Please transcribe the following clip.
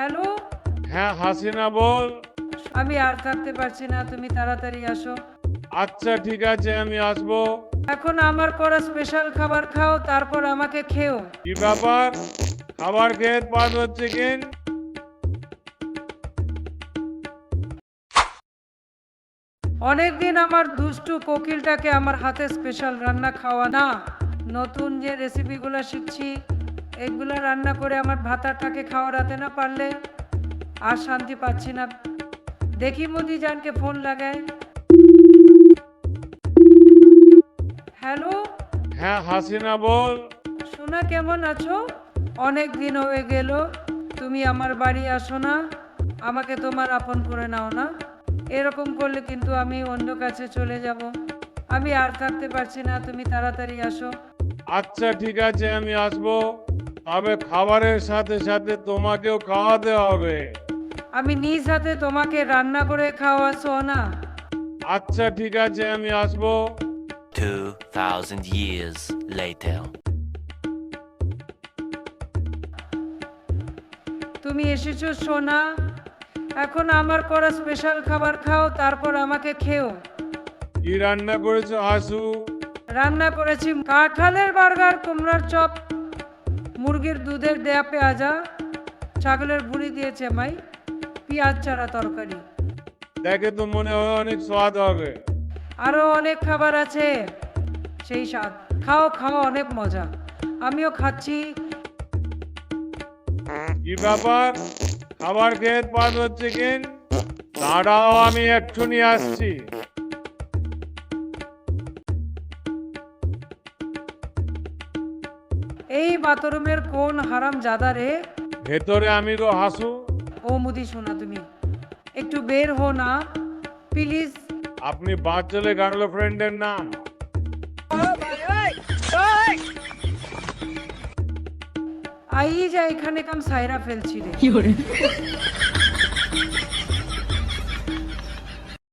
Hello? হ্যাঁ হাসিনা বল। আমি আর থাকতে পারছি না তুমি তাড়াতাড়ি আসো। আচ্ছা ঠিক আছে আমি আসব। এখন আমার করা স্পেশাল খাবার খাও তারপর আমাকে খেও। কি ব্যাপার? খাবার খেয়ে পাস হচ্ছে কিন? অনেকদিন আমার দুষ্টু কোকিলটাকে আমার হাতে স্পেশাল রান্না খাওয়া না নতুন যে রেসিপিগুলো শিখছি এগুলো রান্না করে আমার ভাতারটাকে খাওয়াতে না পারলে আর শান্তি পাচ্ছি না। দেখি মোদি জানকে ফোন লাগায় হ্যালো? হ্যাঁ হাসিনা বল। সোনা কেমন আছো? অনেক দিন হয়ে গেল তুমি আমার বাড়ি আসো না আমাকে তোমার আপন করে নাও না। এরকম করলে কিন্তু আমি অন্য কাছে চলে যাব। আমি আর থাকতে পারছি না তুমি তাড়াতাড়ি আসো। আচ্ছা ঠিক আছে আমি আসব। তবে খাবারের সাথে সাথে তোমাকেও খাওয়াতে হবে। আমি নিজ হাতে তোমাকে রান্না করে খাওয়াছো না। আচ্ছা ঠিক আছে আমি আসব। 2,000 years later. তুমি এসেছ সোনা। এখন আমার করা স্পেশাল খাবার খাও তারপর আমাকে খেও। কি রান্না করেছ হাসু? রান্না করেছি কাঁঠালের বার্গার কুমড়ার চপ। মুরগির দুধের দেয়া পেঁয়াজা ছাগলের বুড়ি দিয়েছে মাই পেঁয়াজ ছাড়া তরকারি। দেখে তো মনে হয় অনেক স্বাদ হবে। আরও অনেক খাবার আছে সেই স্বাদ। খাও খাও অনেক মজা। আমিও খাচ্ছি। কি ব্যাপার? খাবার খেয়ে পাস হচ্ছে কিন? দাঁড়াও আমি এক্ষুনি আসছি। এই বাথরুমের কোন হারাম জাদা রে? ভেতরে আমি গো হাসু। ও মুদি শোনা তুমি একটু বের হো না প্লিজ। আপনি বাচ্চলে গার্লফ্রেন্ডের নাম। আই যা এখানে কাম সাইরা ফেলছি রে।